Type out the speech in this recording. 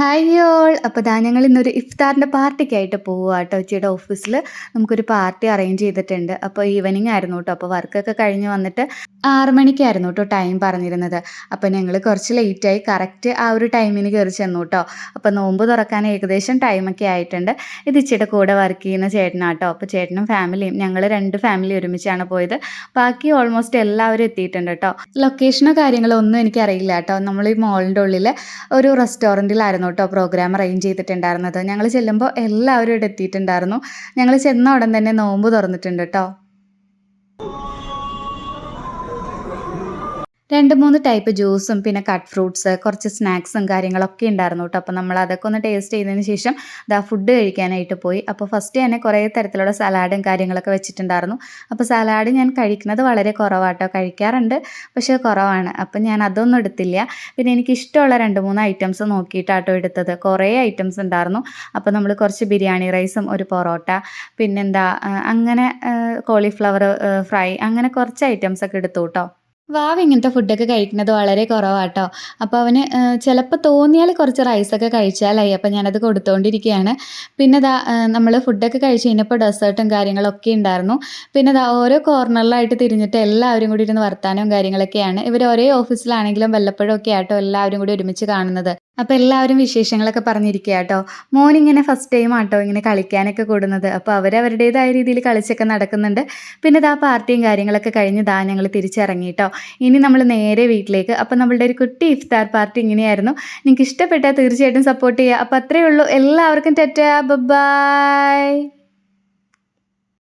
Hi y'all അപ്പോൾ ഞാൻ ഞങ്ങൾ ഇന്നൊരു ഇഫ്താറിന്റെ പാർട്ടിക്കായിട്ട് പോവുക കേട്ടോ ഉച്ചയുടെ ഓഫീസിൽ നമുക്കൊരു പാർട്ടി അറേഞ്ച് ചെയ്തിട്ടുണ്ട്. അപ്പോൾ ഈവനിങ് ആയിരുന്നു കേട്ടോ അപ്പോൾ വർക്കൊക്കെ കഴിഞ്ഞ് വന്നിട്ട് ആറ് മണിക്കായിരുന്നു കേട്ടോ ടൈം പറഞ്ഞിരുന്നത്. അപ്പോൾ ഞങ്ങൾ കുറച്ച് ലേറ്റായി കറക്റ്റ് ആ ഒരു ടൈമിന് കയറി ചെന്നു കേട്ടോ അപ്പോൾ നോമ്പ് തുറക്കാൻ ഏകദേശം ടൈമൊക്കെ ആയിട്ടുണ്ട്. ഇത് ഇച്ചിയുടെ കൂടെ വർക്ക് ചെയ്യുന്ന ചേട്ടനാണ് കേട്ടോ അപ്പോൾ ചേട്ടനും ഫാമിലിയും ഞങ്ങൾ രണ്ട് ഫാമിലി ഒരുമിച്ചാണ് പോയത്. ബാക്കി ഓൾമോസ്റ്റ് എല്ലാവരും എത്തിയിട്ടുണ്ട് കേട്ടോ ലൊക്കേഷനോ കാര്യങ്ങളോ ഒന്നും എനിക്കറിയില്ല കേട്ടോ നമ്മൾ ഈ മോളിന്റെ ഉള്ളിൽ ഒരു റെസ്റ്റോറന്റിലായിരുന്നു കേട്ടോ പ്രോഗ്രാം അറേഞ്ച് ചെയ്തിട്ടുണ്ടായിരുന്നത്. ഞങ്ങൾ ചെല്ലുമ്പോൾ എല്ലാവരും ഇവിടെ എത്തിയിട്ടുണ്ടായിരുന്നു. ഞങ്ങൾ ചെന്ന ഉടൻ തന്നെ നോമ്പ് തുറന്നിട്ടുണ്ട് കേട്ടോ രണ്ട് മൂന്ന് ടൈപ്പ് ജ്യൂസും പിന്നെ കട്ട് ഫ്രൂട്ട്സ് കുറച്ച് സ്നാക്സും കാര്യങ്ങളൊക്കെ ഉണ്ടായിരുന്നു കേട്ടോ അപ്പോൾ നമ്മൾ അതൊക്കെ ഒന്ന് ടേസ്റ്റ് ചെയ്തതിന് ശേഷം ദാ ഫുഡ് കഴിക്കാനായിട്ട് പോയി. അപ്പോൾ ഫസ്റ്റ് തന്നെ കുറേ തരത്തിലുള്ള സലാഡും കാര്യങ്ങളൊക്കെ വെച്ചിട്ടുണ്ടായിരുന്നു. അപ്പോൾ സലാഡ് ഞാൻ കഴിക്കുന്നത് വളരെ കുറവാട്ടോ കഴിക്കാറുണ്ട് പക്ഷേ കുറവാണ്. അപ്പം ഞാൻ അതൊന്നും എടുത്തില്ല. പിന്നെ എനിക്ക് ഇഷ്ടമുള്ള രണ്ട് മൂന്ന് ഐറ്റംസ് നോക്കിയിട്ടാട്ടോ എടുത്തത്. കുറേ ഐറ്റംസ് ഉണ്ടായിരുന്നു. അപ്പോൾ നമ്മൾ കുറച്ച് ബിരിയാണി റൈസും ഒരു പൊറോട്ട പിന്നെന്താ അങ്ങനെ കോളിഫ്ലവർ ഫ്രൈ അങ്ങനെ കുറച്ച് ഐറ്റംസ് ഒക്കെ എടുത്തു കേട്ടോ വാവ് ഇങ്ങനത്തെ ഫുഡൊക്കെ കഴിക്കുന്നത് വളരെ കുറവാട്ടോ. അപ്പോൾ അവന് ചിലപ്പോൾ തോന്നിയാൽ കുറച്ച് റൈസൊക്കെ കഴിച്ചാലായി. അപ്പോൾ ഞാനത് കൊടുത്തുകൊണ്ടിരിക്കുകയാണ് പിന്നെ ദാ നമ്മൾ ഫുഡൊക്കെ കഴിച്ച് കഴിഞ്ഞപ്പോൾ ഡെസേർട്ടും കാര്യങ്ങളൊക്കെ ഉണ്ടായിരുന്നു പിന്നെ ദാ ഓരോ കോർണറിലായിട്ട് തിരിഞ്ഞിട്ട് എല്ലാവരും കൂടി ഇരുന്ന് വർത്താനവും കാര്യങ്ങളൊക്കെയാണ്. ഇവർ ഒരേ ഓഫീസിലാണെങ്കിലും വല്ലപ്പോഴും ഒക്കെ ആട്ടോ എല്ലാവരും കൂടി ഒരുമിച്ച് കാണുന്നത്. അപ്പോൾ എല്ലാവരും വിശേഷങ്ങളൊക്കെ പറഞ്ഞിരിക്കുക കേട്ടോ. മോനിങ്ങനെ ഫസ്റ്റ് ടൈം ആട്ടോ ഇങ്ങനെ കളിക്കാനൊക്കെ കൂടുന്നത്. അപ്പോൾ അവരവരുടേതായ രീതിയിൽ കളിച്ചൊക്കെ നടക്കുന്നുണ്ട്. പിന്നെ ദാ പാർട്ടിയും കാര്യങ്ങളൊക്കെ കഴിഞ്ഞ് ദാ ഞങ്ങൾ തിരിച്ചിറങ്ങി കേട്ടോ. ഇനി നമ്മൾ നേരെ വീട്ടിലേക്ക്. അപ്പോൾ നമ്മളുടെ ഒരു കുട്ടി ഇഫ്താർ പാർട്ടി ഇങ്ങനെയായിരുന്നു. നിങ്ങൾക്ക് ഇഷ്ടപ്പെട്ടാൽ തീർച്ചയായിട്ടും സപ്പോർട്ട് ചെയ്യുക. അപ്പോൾ അത്രയേ ഉള്ളൂ. എല്ലാവർക്കും ടെറ്റാ. ബൈ.